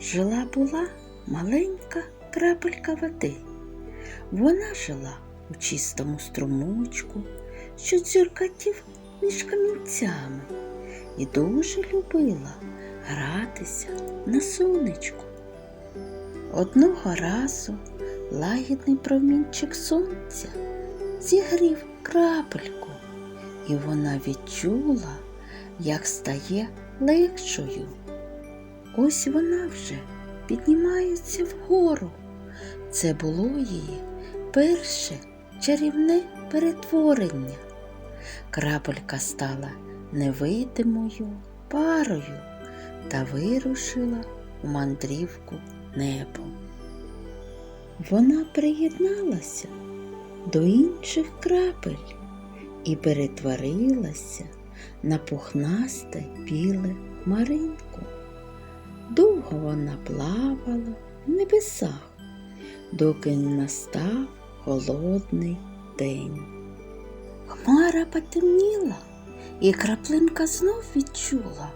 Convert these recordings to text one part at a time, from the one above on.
Жила була маленька крапелька води. Вона жила у чистому струмочку, що дзюркатів між камінцями, і дуже любила гратися на сонечку. Одного разу лагідний промінчик сонця зігрів крапельку, і вона відчула, як стає легшою. Ось вона вже піднімається вгору. Це було її перше чарівне перетворення. Крапелька стала невидимою парою та вирушила у мандрівку небом. Вона приєдналася до інших крапель і перетворилася на пухнасте біле маринку. Довго вона плавала в небесах, доки не настав холодний день. Хмара потемніла, і краплинка знов відчула,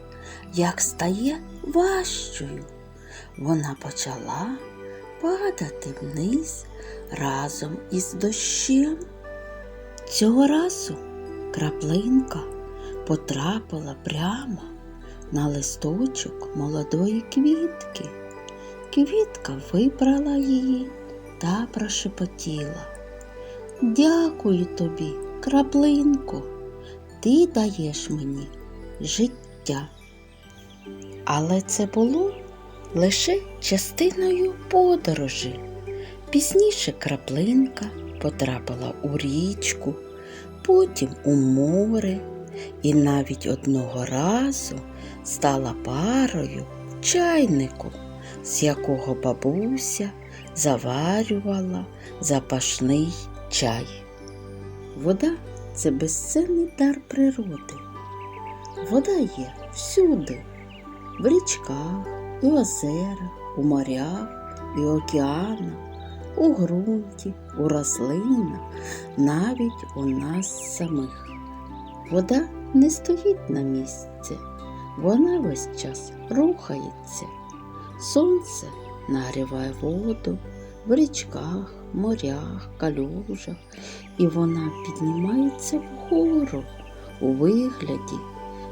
як стає важчою. Вона почала падати вниз разом із дощем. Цього разу краплинка потрапила прямо на листочок молодої квітки. Квітка вибрала її та прошепотіла. Дякую тобі, краплинко, ти даєш мені життя. Але це було лише частиною подорожі. Пізніше краплинка потрапила у річку, потім у море і навіть одного разу стала парою чайнику, з якого бабуся заварювала запашний чай. Вода це безцінний дар природи. Вода є всюди, в річках, і озерах, у морях і океанах, у ґрунті, у рослинах, навіть у нас самих. Вода не стоїть на місці, вона весь час рухається. Сонце нагріває воду в річках, морях, калюжах, і вона піднімається вгору у вигляді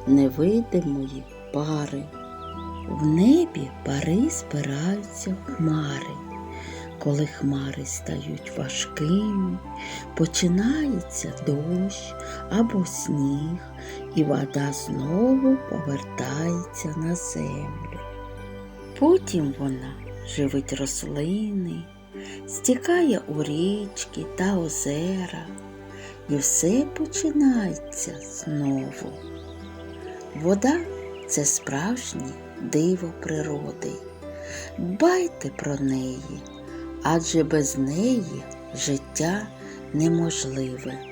невидимої пари. В небі пари збираються хмари. Коли хмари стають важкими, починається дощ або сніг, і вода знову повертається на землю. Потім вона живить рослини, стікає у річки та озера, і все починається знову. Вода це справжнє диво природи. Дбайте про неї, адже без неї життя неможливе.